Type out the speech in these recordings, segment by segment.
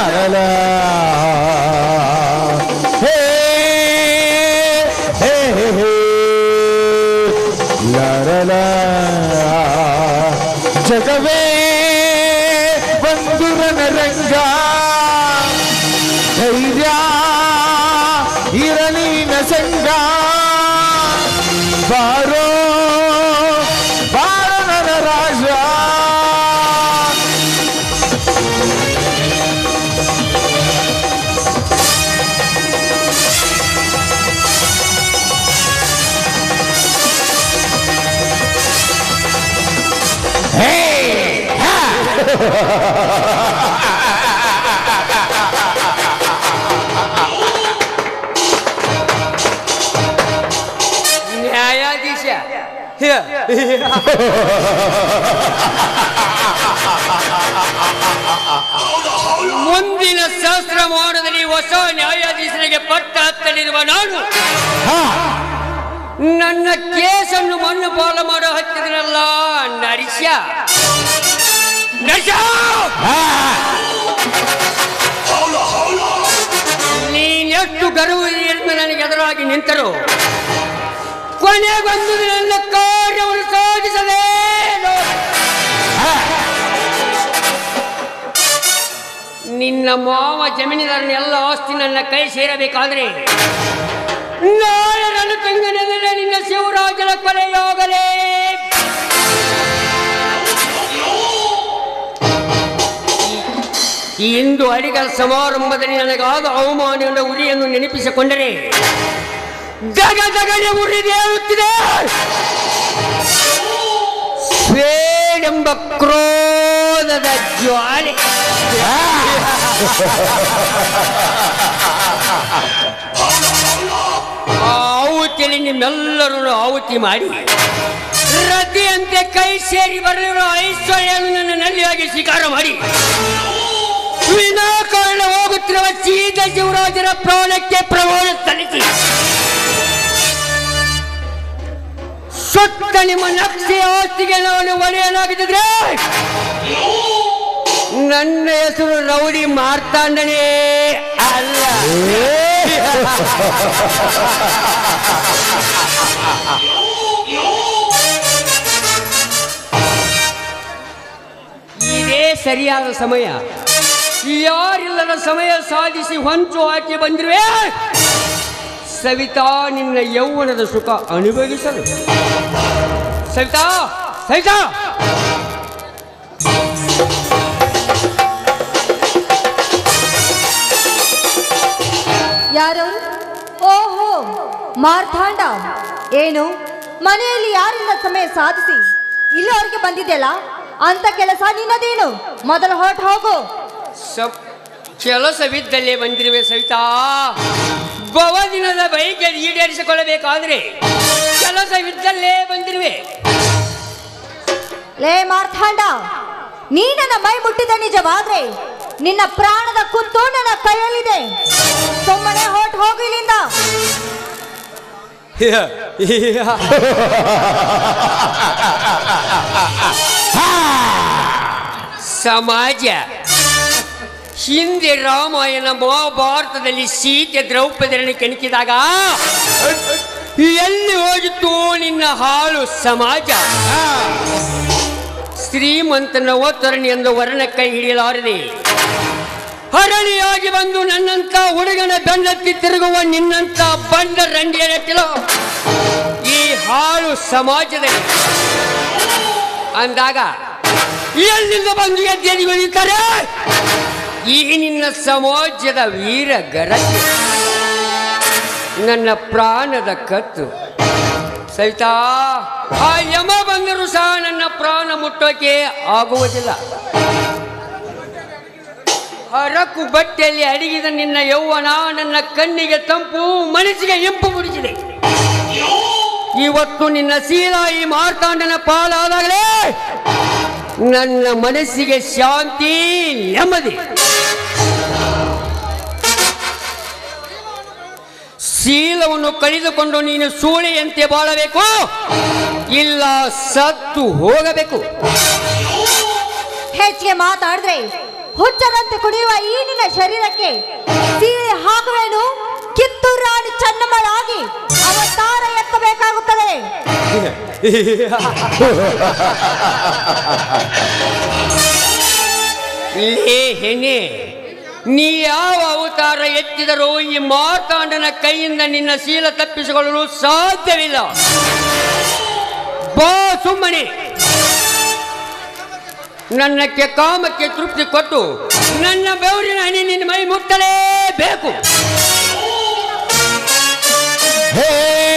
ಲರಲ ಹೇ ನ್ಯಾಯಾಧೀಶ. ಮುಂದಿನ ಶಾಸ್ತ್ರ ಮಾಡದಲ್ಲಿ ಹೊಸ ನ್ಯಾಯಾಧೀಶರಿಗೆ ಪಟ್ಟ ಹತ್ತಲಿರುವ ನಾನು ನನ್ನ ಕೇಸನ್ನು ಮಣ್ಣು ಪಾಲು ಮಾಡೋ ಹತ್ತಿದ್ರಲ್ಲ ನರಿಶ ನರಿಶ ನೀನೆಷ್ಟು ಎಂದು ನನಗೆ ಎದುರಾಗಿ ನಿಂತರು ಕೊನೆಗೊಂದು ನನ್ನ ಕಾರ್ಯವನ್ನು ಸಾಧಿಸದೆ ನಿನ್ನ ಮಾವ ಜಮೀನಿದಾರನ ಎಲ್ಲ ಆಸ್ತಿ ನನ್ನ ಕೈ ಸೇರಬೇಕಾದ್ರೆ ನಾಳೆ ನನ್ನ ತಂಗನೆಲ್ಲ ನಿನ್ನ ಶಿವರಾಜನ ಕೊಲೆಯಾಗಲೇ ಇಂದು ಅಡಿಗ ಸಮಾರಂಭದಲ್ಲಿ ನನಗಾದ ಅವಮಾನದ ಉರಿಯನ್ನು ನೆನಪಿಸಿಕೊಂಡರೆ ಜಗ ಜಗನೆ ಉರಿದೇಳುತ್ತಿದೆ ಸ್ವೇಡೆಂಬ ಕ್ರೋಧದ ಜ್ವಾಲೆ. ಆಹುತಿಯಲ್ಲಿ ನಿಮ್ಮೆಲ್ಲರೂ ಆಹುತಿ ಮಾಡಿ ರತಿಯಂತೆ ಕೈ ಸೇರಿ ಬರಲಿರುವ ಐಶ್ವರ್ಯವನ್ನು ನನ್ನ ನಲ್ಲಿಯಾಗಿ ಸ್ವೀಕಾರ ಮಾಡಿ. ವಿನಾಕಾರಣ ಹೋಗುತ್ತಿರುವ ಸೀತ ಶಿವರಾಜರ ಪ್ರಾಣಕ್ಕೆ ಪ್ರಮಾಣ ಸಲ್ಲಿಸಿ. ಸುತ್ತ ನಿಮ್ಮ ನಕ್ಷೆ ಆಸ್ತಿಗೆ ನಾನು ಒಡೆಯಲಾಗಿದ್ದರೆ ನನ್ನ ಹೆಸರು ರೌಡಿ ಮಾರ್ತಾಂಡನೇ ಅಲ್ಲ. ಇದೇ ಸರಿಯಾದ ಸಮಯ. ಯಾರಿಲ್ಲದ ಸಮಯ ಸಾಧಿಸಿ ಹೊಂಚು ಹಾಕಿ ಬಂದಿರುವೆ. ಸವಿತಾ, ನಿನ್ನ ಯೌವನದ ಸುಖ ಅನುಭವಿಸಲು. ಸವಿತಾ ಸವಿತಾ! ಯಾರು? ಓಹೋ ಮಾರ್ಥಾಂಡ ಏನು, ಮನೆಯಲ್ಲಿ ಯಾರಿಲ್ಲ ಸಮಯ ಸಾಧಿಸಿ? ಇಲ್ಲಿವರೆಗೆ ಬಂದಿದ್ದೆಲ್ಲ ಅಂತ ಕೆಲಸ ನಿನ್ನದೇನು? ಮೊದಲು ಹೊರಟು ಹೋಗು. ಸಪ್ ಕೆಲಸವಿದ್ದಲ್ಲೇ ಬಂದಿರುವೆ ಸವಿತಾ. ಬಹುದಿನದ ಬೈಕೆ ಈಡೇರಿಸಿಕೊಳ್ಳಬೇಕಾದ್ರೆ ಕೆಲಸವಿದ್ದಲ್ಲೇ ಬಂದಿರುವೆ. ಲೇ ಮಾರ್ಥಾಂಡ ನೀ ನನ್ನ ಮೈ ಮುಟ್ಟಿದ ನಿಜವಾದ್ರೆ ನಿನ್ನ ಪ್ರಾಣದ ಕುತ್ತು ನನ್ನ ಕೈಯಲ್ಲಿದೆ. ಸುಮ್ಮನೆ ಹೊಟ್ ಹೋಗಿ ಇಲ್ಲಿಂದ. ಸಮಾಜ ಹಿಂದೆ ರಾಮಾಯಣ ಮಹಾಭಾರತದಲ್ಲಿ ಸೀತೆ ದ್ರೌಪದಿಯನ್ನು ಕೆಣಕಿದಾಗ ಎಲ್ಲಿ ಹೋಗಿತ್ತು ನಿನ್ನ ಹಾಳು ಸಮಾಜ? ಶ್ರೀಮಂತನ ಓತರಣಿ ಎಂದು ವರ್ಣ ಕೈ ಹಿಡಿಯಲಾರದೆ ಹರಳಿಯಾಗಿ ಬಂದು ನನ್ನಂತ ಹುಡುಗನ ಬೆನ್ನತ್ತಿ ತಿರುಗುವ ನಿನ್ನಂತ ಬಂಡ ರಂಡಿಯನ್ನೆತ್ತಿಲು ಈ ಹಾಳು ಸಮಾಜದಲ್ಲಿ. ಅಂದಾಗ ಎಲ್ಲಿಂದ ಬಂದು ಎದ್ದೇಳಿ ಬೆಳೀತಾರೆ ಈ ನಿನ್ನ ಸಮಾಜದ ವೀರ ಗರಜೆ, ನನ್ನ ಪ್ರಾಣದ ಕತ್ತು. ಸಹಿತಾ ಆ ಯಮ ಬಂದರೂ ಸಹ ನನ್ನ ಪ್ರಾಣ ಮುಟ್ಟೋಕೆ ಆಗುವುದಿಲ್ಲ. ಹರಕು ಬಟ್ಟೆಯಲ್ಲಿ ಅಡಗಿದ ನಿನ್ನ ಯೌವನ ನನ್ನ ಕಣ್ಣಿಗೆ ತಂಪು, ಮನಸ್ಸಿಗೆ ಇಂಪು ಮುಡಿಸಿದೆ ಇವತ್ತು ನಿನ್ನ ಸೀದಾ ಈ ಮಾರ್ತಾಂಡನ ಪಾಲಾದಾಗಲೇ ನನ್ನ ಮನಸ್ಸಿಗೆ ಶಾಂತಿ ನೆಮ್ಮದಿ. ಶೀಲವನ್ನು ಕಳೆದುಕೊಂಡು ನೀನು ಸೂಳೆಯಂತೆ ಬಾಳಬೇಕು. ಇಲ್ಲ ಸತ್ತು ಹೋಗಬೇಕು. ಹೆಚ್ಚಿಗೆ ಮಾತಾಡಿದ್ರೆ ಹುಚ್ಚರಂತೆ ಕುಡಿಯುವ ಈ ನಿನ್ನ ಶರೀರಕ್ಕೆ ಸೀಳೆ ಹಾಕುವೇನು? ಕಿತ್ತೂರು ರಾಣಿ ಚನ್ನಮ್ಮಳಾಗಿ ಅವತಾರ ಎತ್ತಬೇಕಾಗುತ್ತದೆ. ಲೇ ಹೆಣ್ಣೆ ನೀ ಯಾವ ಅವತಾರ ಎತ್ತಿದರೂ ಈ ಮಾರ್ತಾಂಡನ ಕೈಯಿಂದ ನಿನ್ನ ಶೀಲ ತಪ್ಪಿಸಿಕೊಳ್ಳಲು ಸಾಧ್ಯವಿಲ್ಲ. ಬಾ ಸುಮ್ಮನೆ. ನನ್ನ ಕೆ- ಕಾಮಕ್ಕೆ ತೃಪ್ತಿ ಕೊಟ್ಟು ನನ್ನ ಬೆವರಿನ ಹಣಿ ನಿನ್ನ ಮೈ ಮುಟ್ಟಲೇಬೇಕು. ಹೇ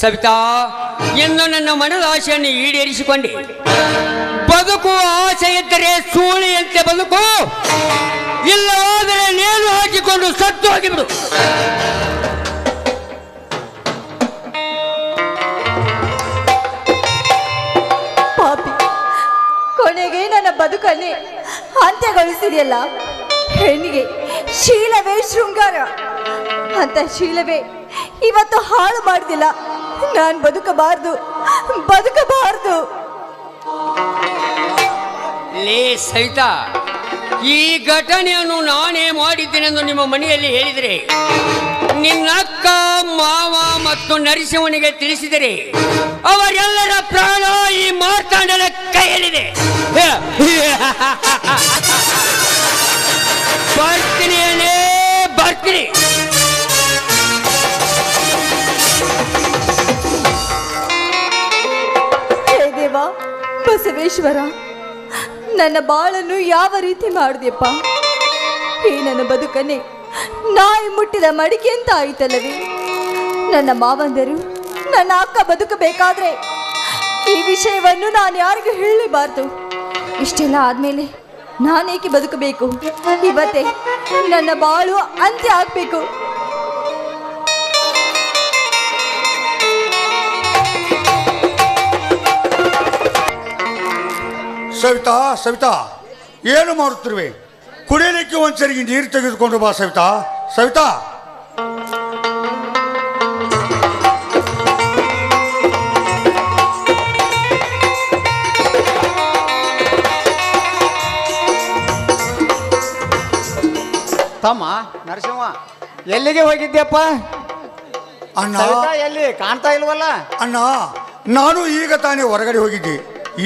ಸವಿತಾ ಎಂದು ನನ್ನ ಮನದ ಆಶೆಯನ್ನು ಈಡೇರಿಸಿಕೊಂಡೆ ಬದುಕು ಆಸೆ ಇದ್ದರೆ ಸೂಳಿಯಂತೆ ಬದುಕು. ಇಲ್ಲವಾದರೆ ನೇಣು ಹಾಕಿಕೊಂಡು ಸತ್ತು ಹೋಗಿಬಿಡು. ಪಾಪಿ, ಕೊನೆಗೆ ನನ್ನ ಬದುಕಲ್ಲಿ ಅಂತ್ಯಗೊಳಿಸಿದೆಯಲ್ಲ? ಹೆಣ್ಣಿಗೆ ಶೀಲವೇ ಶೃಂಗಾರ. ಅಂತ ಶೀಲವೇ ಇವತ್ತು ಹಾಳು ಮಾಡಿದಿಲ್ಲ. ನಾನು ಬದುಕಬಾರ್ದು ಬದುಕಬಾರ್ದು. ಲೇ ಸಹಿತ ಈ ಘಟನೆಯನ್ನು ನಾನೇ ಮಾಡಿದ್ದೇನೆಂದು ನಿಮ್ಮ ಮನೆಯಲ್ಲಿ ಹೇಳಿದರೆ, ನಿನ್ನಕ್ಕ ಮಾವ ಮತ್ತು ನರಸಿಂಹನಿಗೆ ತಿಳಿಸಿದರೆ, ಅವರೆಲ್ಲರ ಪ್ರಾಣ ಈ ಮಾರ್ತಾಂಡನ ಕೈಯಲ್ಲಿದೆ. ಬರ್ತೀನಿ ಬರ್ತೀನಿ. ಬಸವೇಶ್ವರ, ನನ್ನ ಬಾಳನ್ನು ಯಾವ ರೀತಿ ಮಾಡಿದೆಯಪ್ಪ? ಈ ನನ್ನ ಬದುಕನೆ ನಾಯಿ ಮುಟ್ಟಿದ ಮಡಿಕೆ ಅಂತ ಆಯ್ತಲ್ಲವೇ ನನ್ನ ಮಾವಂದರು, ನನ್ನ ಅಕ್ಕ ಬದುಕಬೇಕಾದ್ರೆ ಈ ವಿಷಯವನ್ನು ನಾನು ಯಾರಿಗೂ ಹೇಳಬಾರ್ದು ಇಷ್ಟೆಲ್ಲ ಆದ್ಮೇಲೆ ನಾನೇಕೆ ಬದುಕಬೇಕು? ಇವತ್ತೇ ನನ್ನ ಬಾಳು ಅಂತ್ಯ ಆಗ್ಬೇಕು. ಸವಿತಾ ಸವಿತಾ ಏನು ಮಾಡುತ್ತಿರುವೆ? ಕುಡಿಯಲಿಕ್ಕೆ ಒಂದ್ಸರಿಗೆ ನೀರು ತೆಗೆದುಕೊಂಡು ಬಾ ಸವಿತಾ. ಸವಿತಾ. ತಮ್ಮ ನರಸಿಂಹ ಎಲ್ಲಿಗೆ ಹೋಗಿದ್ದೆಪ್ಪ ಅಣ್ಣ. ಸವಿತಾ ಎಲ್ಲಿ? ಕಾಣ್ತಾ ಇಲ್ವಲ್ಲ? ಅಣ್ಣ ನಾನು ಈಗ ತಾನೇ ಹೊರಗಡೆ ಹೋಗಿದ್ದೆ.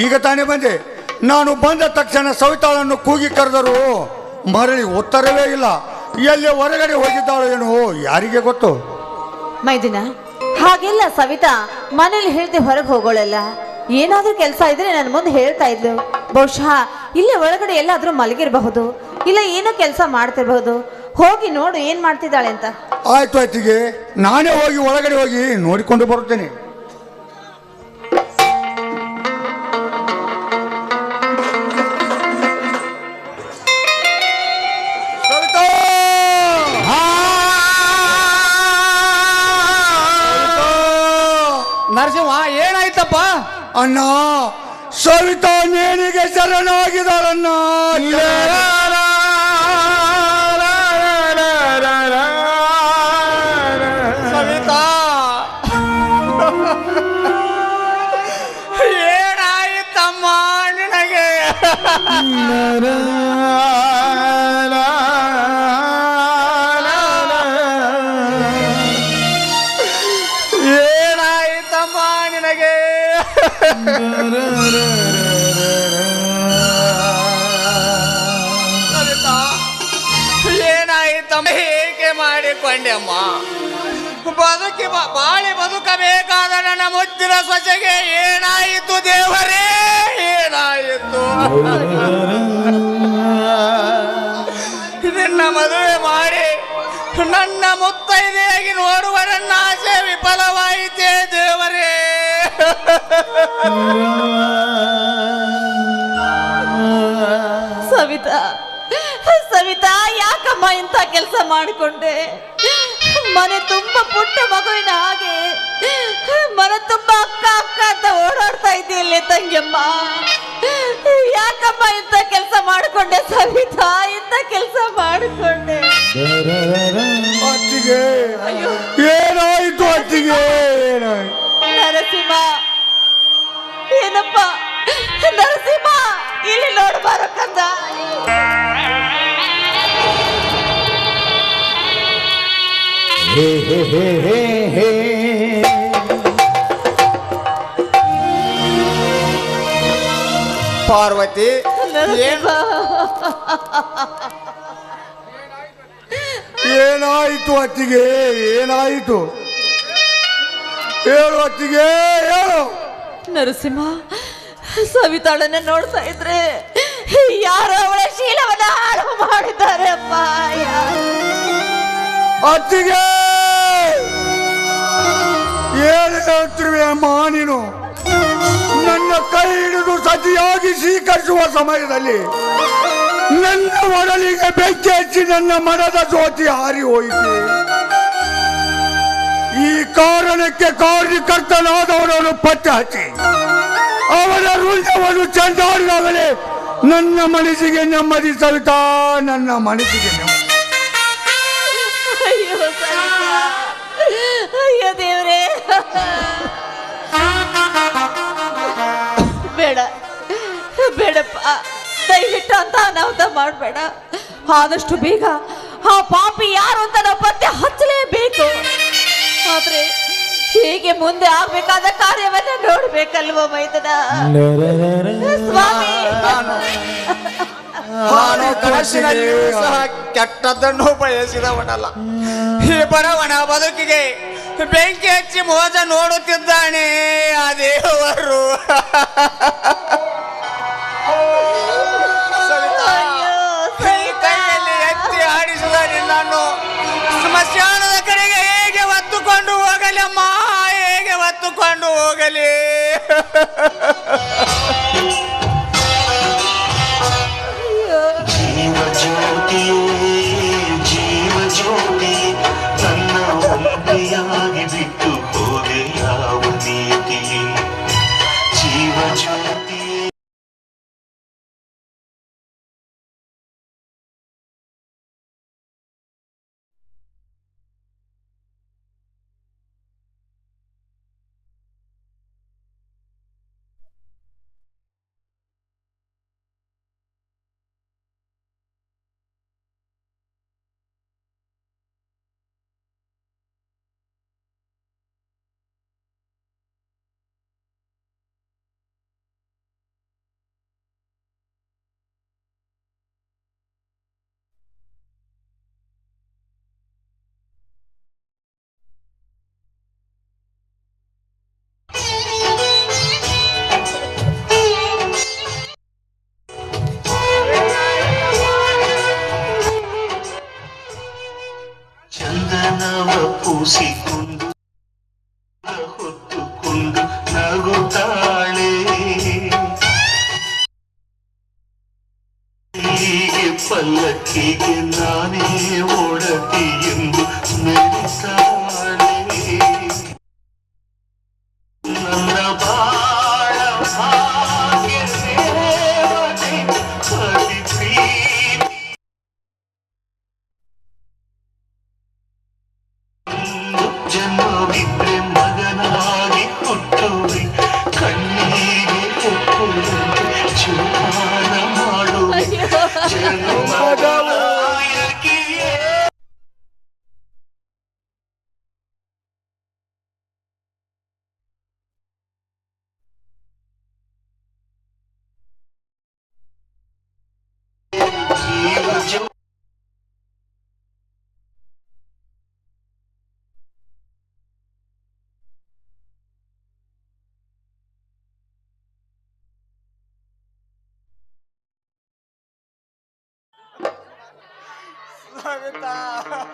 ಈಗ ತಾನೇ ಬಂದೆ. ನಾನು ಬಂದ ತಕ್ಷಣ ಸವಿತಾಳನ್ನು ಕೂಗಿ ಕರೆದರು ಮರಳಿ ಉತ್ತರವೇ ಇಲ್ಲ. ಎಲ್ಲಿ ಹೊರಗಡೆ ಹೋಗಿದ್ದಾಳು ಏನೋ ಯಾರಿಗೆ ಗೊತ್ತು? ಮೈದಿನ ಹಾಗೆಲ್ಲ ಸವಿತಾ ಮನೇಲಿ ಹೇಳ್ದೆ ಹೊರಗೆ ಹೋಗೋಳಲ್ಲ. ಏನಾದ್ರೂ ಕೆಲಸ ಇದ್ರೆ ನನ್ನ ಮುಂದೆ ಹೇಳ್ತಾ ಇದ್ಲು. ಬಹುಶಃ ಇಲ್ಲೇ ಒಳಗಡೆ ಎಲ್ಲಾದ್ರೂ ಮಲಗಿರಬಹುದು ಇಲ್ಲ ಏನೋ ಕೆಲಸ ಮಾಡ್ತಿರ್ಬಹುದು. ಹೋಗಿ ನೋಡು ಏನ್ ಮಾಡ್ತಿದ್ದಾಳೆ ಅಂತ. ಆಯ್ತು ಆಯ್ತಿಗೆ ನಾನೇ ಹೋಗಿ ಒಳಗಡೆ ಹೋಗಿ ನೋಡಿಕೊಂಡು ಬರುತ್ತೇನೆ. ಅಣ್ಣ ಸವಿತಾ ನೇಣಿಗೆ ಶರಣಾಗಿದ್ದಾರಣ್ಣ ಸವಿತಾ. ಏನಾಯಿತಮ್ಮ ನಿನಗೆ? ಬದುಕಿ ಬಾಳಿ ಬದುಕಬೇಕಾದ ನನ್ನ ಮುದ್ದಿನ ಸೊಸೆಗೆ ಏನಾಯಿತು ದೇವರೇ? ಏನಾಯಿತು? ನಿನ್ನ ಮದುವೆ ಮಾಡಿ ನನ್ನ ಮುತ್ತೈದೆಯಾಗಿ ನೋಡುವ ನನ್ನ ಆಸೆ ವಿಫಲವಾಯಿತೇ ದೇವರೇ? ಸವಿತಾ ಸವಿತಾ, ಯಾಕಮ್ಮ ಇಂಥ ಕೆಲಸ ಮಾಡಿಕೊಂಡೆ? ಮನೆ ತುಂಬ ಪುಟ್ಟ ಮಗುವಿನ ಹಾಗೆ. ಮನೆ ತುಂಬ ಅಕ್ಕ ಅಕ್ಕ ಅಂತ ಓಡಾಡ್ತಾ ಇದ್ದೀಯಲ್ಲಿ ತಂಗಿಯಮ್ಮ. ಯಾಕಪ್ಪ ಇಂಥ ಕೆಲಸ ಮಾಡಿಕೊಂಡೆ ಸವಿತಾ? ಇಂಥ ಕೆಲಸ ಮಾಡಿಕೊಂಡೆ. ಅತ್ತಿಗೆ. ಏನಾಯ್ತು ಅತ್ತಿಗೆ? ನರಸಿಂಹ. ಏನಪ್ಪ? ನರಸಿಂಹ ಇಲ್ಲಿ ನೋಡ್ಬಾರ ಹೇ ಹೇ ಹೇ ಹೇ ಹೇ. ಪಾರ್ವತಿ ಏನಾಯಿತು ಏನಾಯ್ತು ಅತ್ತಿಗೆ ಏನಾಯಿತು? ಹೇಳು ಅತ್ತಿಗೆ ಹೇಳು. ನರಸಿಂಹ ಸವಿತಾಳನ್ನ ನೋಡ್ತಾ ಇದ್ರೆ ಯಾರೋ ಅವಳ ಶೀಲವನ್ನ ಹಾಳು ಮಾಡಿದ್ದಾರೆ ಅಪ್ಪ ಯಾರು? ಅತ್ತಿಗೆ! ಏನು ಹೇಳ್ತಿರುವೆ ಮಾನಿನು ನೀನು? ನನ್ನ ಕೈ ಹಿಡಿದು ಸತಿಯಾಗಿ ಸ್ವೀಕರಿಸುವ ಸಮಯದಲ್ಲಿ ನನ್ನ ಒಡಲಿಗೆ ಬೆಂಕಿ ಹಚ್ಚಿ ನನ್ನ ಮನದ ಜ್ಯೋತಿ ಹಾರಿ ಹೋಯಿತು. ಈ ಕಾರಣಕ್ಕೆ ಕಾರ್ಯಕರ್ತನಾದವರನ್ನು ಪತ್ತೆ ಹಚ್ಚಿ ಅವರ ಋಣವನ್ನು ಚೆಂದಾಡಿದಾಗಲೇ ನನ್ನ ಮನಸ್ಸಿಗೆ ನೆಮ್ಮದಿ ಸವಿತಾ ನನ್ನ ಮನಸ್ಸಿಗೆ ನೆಮ್ಮದಿ. ಅಂತ ಅನಾಹುತ ಮಾಡಬೇಡ. ಆದಷ್ಟು ಬೇಗ ಆ ಪಾಪಿ ಯಾರು ಅಂತ ನಾವು ಪತ್ತೆ ಹಚ್ಚಲೇಬೇಕು. ಆದ್ರೆ ಹೀಗೆ ಮುಂದೆ ಆಗ್ಬೇಕಾದ ಕಾರ್ಯವನ್ನ ನೋಡ್ಬೇಕಲ್ವ ಮೈದನ ಸ್ವಾಮಿ. ನಾನು ಕನಸಿನಲ್ಲಿಯೂ ಸಹ ಕೆಟ್ಟದ್ದನ್ನು ಬಯಸಿದವನಲ್ಲ. ಈ ಬರವಣ ಬದುಕಿಗೆ ಬೆಂಕಿ ಹಚ್ಚಿ ಮೋಜ ನೋಡುತ್ತಿದ್ದಾನೆ ಆ ದೇವರು. ಸ್ಮಶಾನದ ಕಡೆಗೆ ಹೇಗೆ ಒತ್ತುಕೊಂಡು ಹೋಗಲಮ್ಮ ಹೇಗೆ ಒತ್ತುಕೊಂಡು ಹೋಗಲಿ? ಜ್ಯೋತಿಯೇ ಜೀವ ಜ್ಯೋತಿ ತನ್ನ ಬಿಟ್ಟು chief. जन्म भी aguentar.